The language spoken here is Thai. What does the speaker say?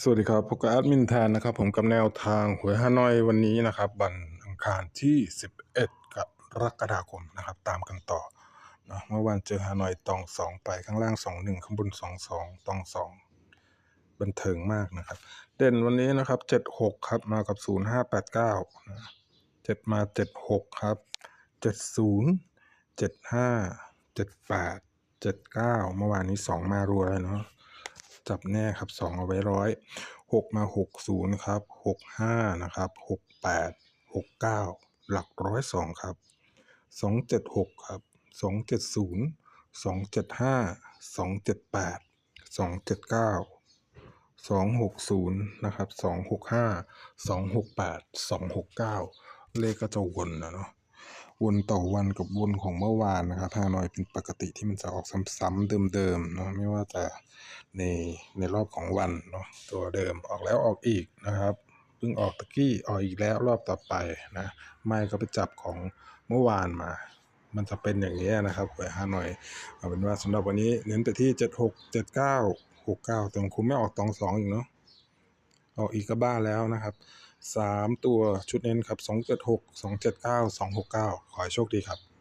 สวัสดีครับพบกับแอดมินแทนนะครับผมกับแนวทางหวยฮานอยวันนี้นะครับวันอังคารที่ 11 กรกฎาคมนะครับ ตามกันต่อเนาะเมื่อวานเจอฮานอยตองสองไปข้างล่าง21ข้างบน22ตองสองบันเทิงมากนะครับ เด่นวันนี้นะครับ76ครับมากับ0589นะ7มา76ครับ70 75 78 79เมื่อวานนี้2มารัวเลยเนาะจับแน่ครับเอาไว้ร้อยหกมาหกศูนย์ครับหกห้านะครับหกแปดเก้าหลักร้อยสองครับสองเจ็ดหกครับสองเจ็ดศูนย์สองเจ็ดห้าสองเจ็ดแปดสองเจ็ดเก้าสองหกศูนย์นะครับสองหกห้าสองหกแปดสองหกเก้าเลขก็จะวนนะเนาะ วนต่อวันกับวนของเมื่อวานนะครับฮานอยเป็นปกติที่มันจะออกซ้ำๆเดิมๆเนาะไม่ว่าจะในในรอบของวันเนาะตัวเดิมออกแล้วออกอีกนะครับเพิ่งออกตะกี้ออกอีกแล้วรอบต่อไปนะไม่ก็ไปจับของเมื่อวานมา มันจะเป็นอย่างนี้นะครับหวยฮานอยเอาเป็นว่าสำหรับวันนี้เน้นไปที่เจ็ดหกเจ็ดเก้าหกเก้าแต่คุณไม่ออกตองสองอีกเนาะ ออกอีกก็บ้าแล้วนะครับสามตัวชุดเน้นครับสองเจ็ดหกสองเจ็ดเก้าสองหกเก้าขอให้โชคดีครับ